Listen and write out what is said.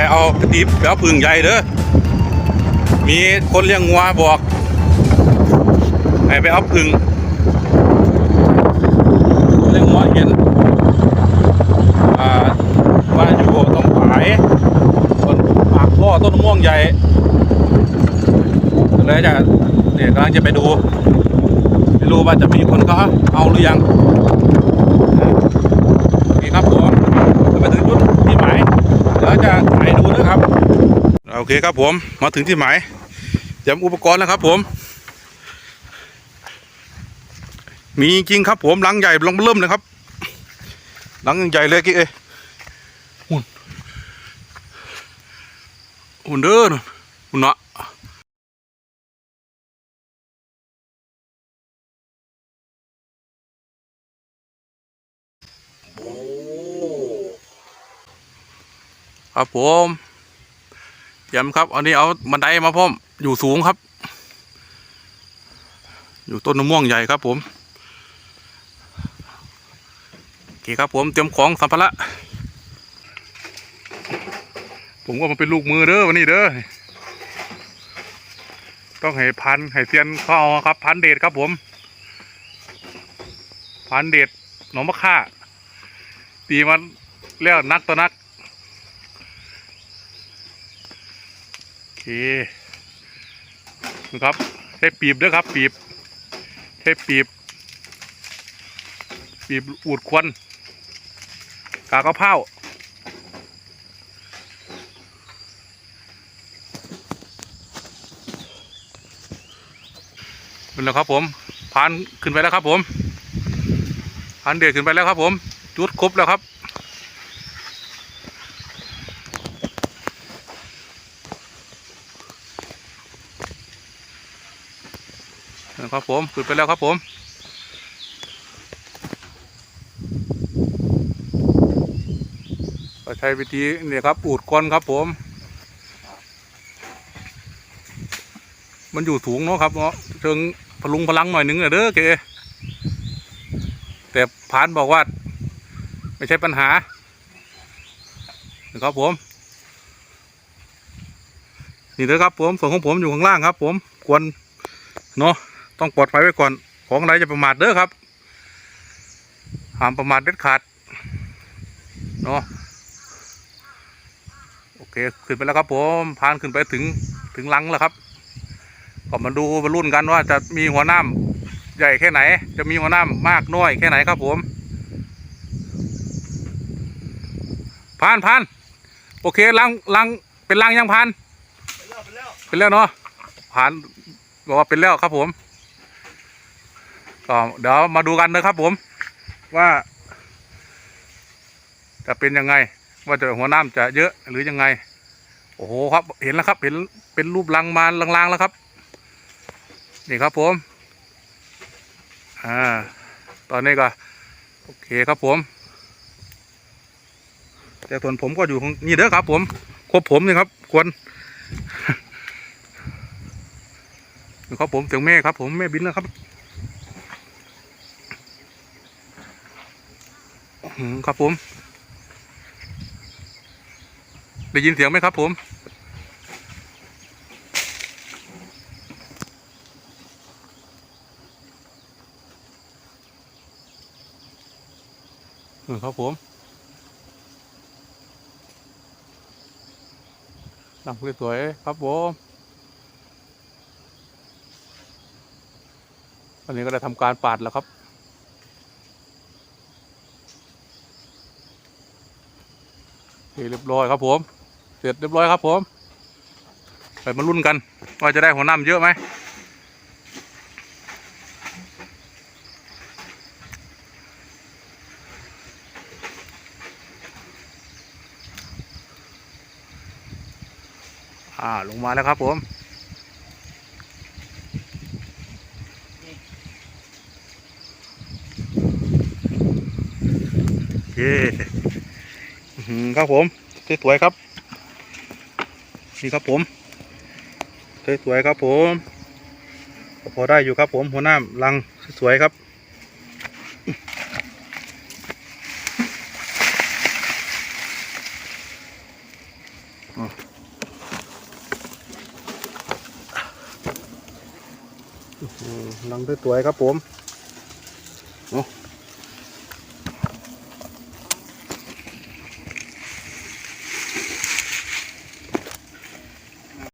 ไปเอาไปตีไปเอาพึ่งใหญ่เด้อมีคนเลี้ยงงัวบอกให้ไปเอาพึ่งเลี้ยงงัวเห็นว่าอยู่ต้องฝายต้นปากท่อต้นม่วงใหญ่เลยจะเนี่ยกำลังจะไปดูไม่รู้ว่าจะมีคนเขาเอาหรือยังโอเคครับผมจะไปถึงจุดที่หมายเดี๋ยวจะถ่ายดูนะครับ โอเคครับผมมาถึงที่หมายเตรียมอุปกรณ์แล้วครับผม มีจริงครับผมหลังใหญ่ลงเริ่มเลยครับหลังใหญ่เลยกี่เอหุ่นหุ่นเด้อหุ่นเนาะครับผม ยี่ยมครับอันนี้เอาบันไดมาพ่อมอยู่สูงครับ อยู่ต้นมะม่วงใหญ่ครับผมโอเคครับผมเตรียมของสัมภาระผมก็มาเป็นลูกมือเด้อวันนี้เด้อต้องให้พันให้เซียนเข้าเอาครับ พันเดชครับผม พันเดชหนองมะค่าตีมันเรียกนักต่อนัก โอเค นะครับใช้ปีบด้วยครับ ปีบใช้ปีบ ปีบอูดควันกากระเพราเป็นแล้วครับผมพานขึ้นไปแล้วครับผมพานเดือดขึ้นไปแล้วครับผม จุดครบแล้วครับ ครับผมขึ้นไปแล้วครับผมใช้วิธีเนี่ยครับอูดก้อนครับผม มันอยู่สูงเนาะครับเนาะเชิงพลุงพลังหน่อยหนึงเด้อเกแต่พานบอกว่า ไม่ใช่ปัญหานะครับผม นี่เด้อครับผมส่วนของผมอยู่ข้างล่างครับผม ควรเนาะ ต้องปลอดภัยไว้ก่อน ของอะไรจะประมาทเด้อครับห้ามประมาทเด็ดขาดเนาะโอเคขึ้นไปแล้วครับผมพานขึ้นไปถึงถึงลังแล้วครับก็มาดูมารุ่นกันว่าจะมีหัวน้ำใหญ่แค่ไหน จะมีหัวน้ำมากน้อยแค่ไหนครับผมพานพานโอเคลังลังเป็นลังยังพานเป็นแล้วเนาะพานบอกว่าเป็นแล้วครับผม ก็เดี๋ยวมาดูกันนะครับผมว่า จะเป็นยังไง ว่าจะหัวน้ำจะเยอะหรือยังไง โอ้โหครับเห็นแล้วครับ เห็นเป็นรูปลังมาลางๆแล้วครับ นี่ครับผมอ่าตอนนี้ก็โอเคครับผมแต่ส่วนผมก็อยู่ของนี่เด้อครับ ผมครบผมนี่ครับ ควรนี่ครับผมเสียงแม่ครับผมแม่บินแล้วครับ อืม ครับผม ได้ยินเสียงไหมครับผมอืมครับผมนั่งสวยๆครับผมอันนี้ก็ได้ทำการปาดแล้วครับ โอ เคเรียบร้อยครับผม เสร็จเรียบร้อยครับผม ไปมาลุ้นกันว่าจะได้หัวน้ำเยอะไหมอ่าลงมาแล้วครับผมเคอื้ ครับผมสวยๆครับนี่ครับผมสวยๆครับผมพอได้อยู่ครับผมหัวหน้าลังสวยๆครับอืมอืมลังสวยๆครับผม